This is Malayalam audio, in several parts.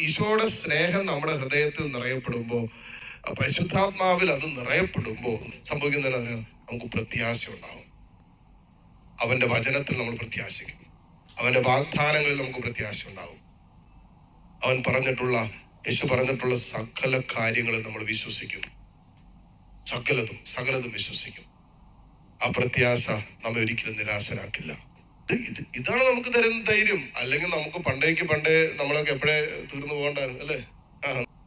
ഈശോയുടെ സ്നേഹം നമ്മുടെ ഹൃദയത്തിൽ നിറയപ്പെടുമ്പോൾ പരിശുദ്ധാത്മാവിൽ അത് നിറയപ്പെടുമ്പോൾ സംഭവിക്കുന്നതിന് നമുക്ക് പ്രത്യാശ ഉണ്ടാവും. അവന്റെ വചനത്തിൽ നമ്മൾ പ്രത്യാശിക്കും. അവന്റെ വാഗ്ദാനങ്ങളിൽ നമുക്ക് പ്രത്യാശ ഉണ്ടാവും. അവൻ പറഞ്ഞിട്ടുള്ള യേശു പറഞ്ഞിട്ടുള്ള സകല കാര്യങ്ങളിൽ നമ്മൾ വിശ്വസിക്കും. സകലതും സകലതും വിശ്വസിക്കും. ആ പ്രത്യാശ നമ്മെ ഒരിക്കലും നിരാശരാക്കില്ല ഇത് ഇത് ഇതാണ് നമുക്ക് തരുന്ന ധൈര്യം. അല്ലെങ്കിൽ നമുക്ക് പണ്ടേക്ക് പണ്ടേ നമ്മളൊക്കെ എപ്പോഴേ തീർന്നു പോകണ്ടായിരുന്നു അല്ലേ?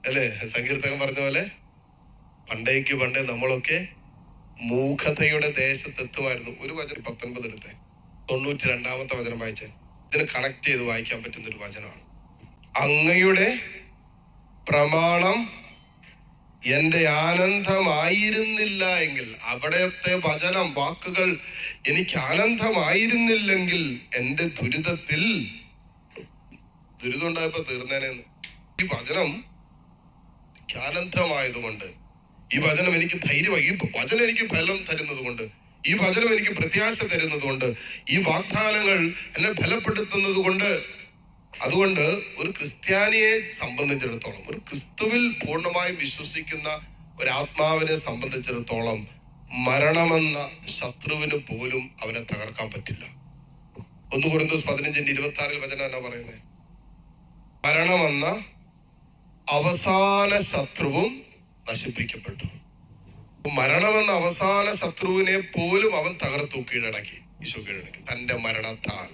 അല്ലേ? സങ്കീർത്തകൻ പറഞ്ഞ പോലെ പണ്ടേക്ക് പണ്ടേ നമ്മളൊക്കെ മൂഖതയുടെ ദേശത്തെത്തുമായിരുന്നു. ഒരു വചനം പത്തൊൻപത് എടുത്തെ. തൊണ്ണൂറ്റി രണ്ടാമത്തെ വചനം വായിച്ചേ. ഇതിന് കണക്ട് ചെയ്ത് വായിക്കാൻ പറ്റുന്ന ഒരു വചനമാണ്. അങ്ങയുടെ പ്രമാണം എന്റെ ആനന്ദമായിരുന്നില്ല എങ്കിൽ അവിടത്തെ വചനം വാക്കുകൾ എനിക്ക് ആനന്ദമായിരുന്നില്ലെങ്കിൽ എന്റെ ദുരിതത്തിൽ ദുരിതം ഉണ്ടായപ്പോ തീർന്നേനെന്ന് ഈ വചനം എനിക്ക് ആനന്ദമായതുകൊണ്ട് ഈ വചനം എനിക്ക് ധൈര്യമായി ഈ വചനം എനിക്ക് ഫലം തരുന്നത് കൊണ്ട് ഈ വചനം എനിക്ക് പ്രത്യാശ തരുന്നത് കൊണ്ട് ഈ വാഗ്ദാനങ്ങൾ എന്നെ ബലപ്പെടുത്തുന്നത് കൊണ്ട് അതുകൊണ്ട് ഒരു ക്രിസ്ത്യാനിയെ സംബന്ധിച്ചിടത്തോളം ഒരു ക്രിസ്തുവിൽ പൂർണമായും വിശ്വസിക്കുന്ന ഒരു ആത്മാവിനെ സംബന്ധിച്ചിടത്തോളം മരണമെന്ന ശത്രുവിന് പോലും അവനെ തകർക്കാൻ പറ്റില്ല. ഒന്ന് കുറിന്തോസ് പതിനഞ്ചിന്റെ ഇരുപത്തി ആറിൽ വചന എന്നാ പറയുന്നത് മരണമെന്ന അവസാന ശത്രുവും നശിപ്പിക്കപ്പെട്ടു. മരണമെന്ന അവസാന ശത്രുവിനെ പോലും അവൻ തകർത്തു കീഴടക്കി ഈശോ കീഴടക്കി. തന്റെ മരണത്താൽ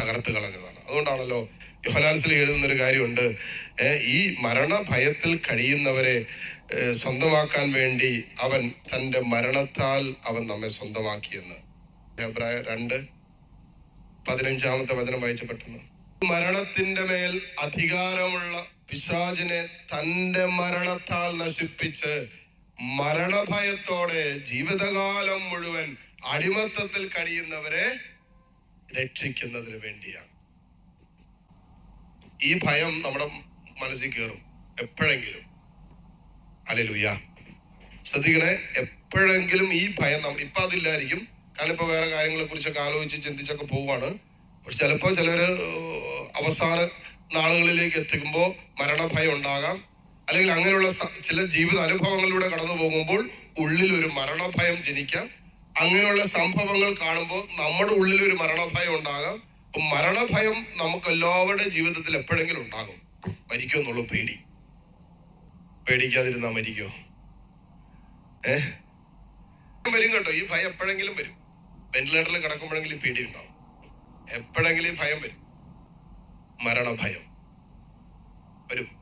തകർത്ത് കളഞ്ഞതാണ്. അതുകൊണ്ടാണല്ലോ യോഹനാൻസിൽ എഴുതുന്ന ഒരു കാര്യമുണ്ട് ഈ മരണ ഭയത്തിൽ കഴിയുന്നവരെ സ്വന്തമാക്കാൻ വേണ്ടി അവൻ തന്റെ മരണത്താൽ അവൻ നമ്മെ സ്വന്തമാക്കിയെന്ന്. ഹെബ്രായ രണ്ട്. പതിനഞ്ചാമത്തെ വചനം വായിച്ച പെട്ടെന്ന് മരണത്തിന്റെ മേൽ അധികാരമുള്ള പിശാചിനെ തന്റെ മരണത്താൽ നശിപ്പിച്ച് മരണഭയത്തോടെ ജീവിതകാലം മുഴുവൻ അടിമത്തത്തിൽ കഴിയുന്നവരെ രക്ഷിക്കുന്നതിന് വേണ്ടിയാണ്. ഈ ഭയം നമ്മുടെ മനസ്സിൽ കയറും എപ്പോഴെങ്കിലും. അല്ലേലൂയ. ശ്രദ്ധിക്കണേ എപ്പോഴെങ്കിലും ഈ ഭയം നമ്മൾ ഇപ്പൊ അതില്ലായിരിക്കും. കാരണം ഇപ്പൊ വേറെ കാര്യങ്ങളെ കുറിച്ചൊക്കെ ആലോചിച്ച് ചിന്തിച്ചൊക്കെ പോവാണ്. പക്ഷെ ചിലപ്പോൾ ചിലര് അവസാന നാളുകളിലേക്ക് എത്തിക്കുമ്പോൾ മരണഭയം ഉണ്ടാകാം. അല്ലെങ്കിൽ അങ്ങനെയുള്ള ചില ജീവിത അനുഭവങ്ങളിലൂടെ കടന്നു പോകുമ്പോൾ ഉള്ളിൽ ഒരു മരണഭയം ജനിക്കാം. അങ്ങനെയുള്ള സംഭവങ്ങൾ കാണുമ്പോൾ നമ്മുടെ ഉള്ളിൽ ഒരു മരണഭയം ഉണ്ടാകാം. മരണഭയം നമുക്ക് എല്ലാവരുടെ ജീവിതത്തിൽ എപ്പോഴെങ്കിലും ഉണ്ടാകും. മരിക്കോ എന്നുള്ള പേടി. പേടിക്കാതിരുന്നാ മരിക്കോ ഏ? വരും കേട്ടോ. ഈ ഭയം എപ്പോഴെങ്കിലും വരും. വെന്റിലേറ്ററിൽ കിടക്കുമ്പോഴെങ്കിലും പേടി ഉണ്ടാവും എപ്പോഴെങ്കിലും ഭയം വരും. മരണഭയം വരും.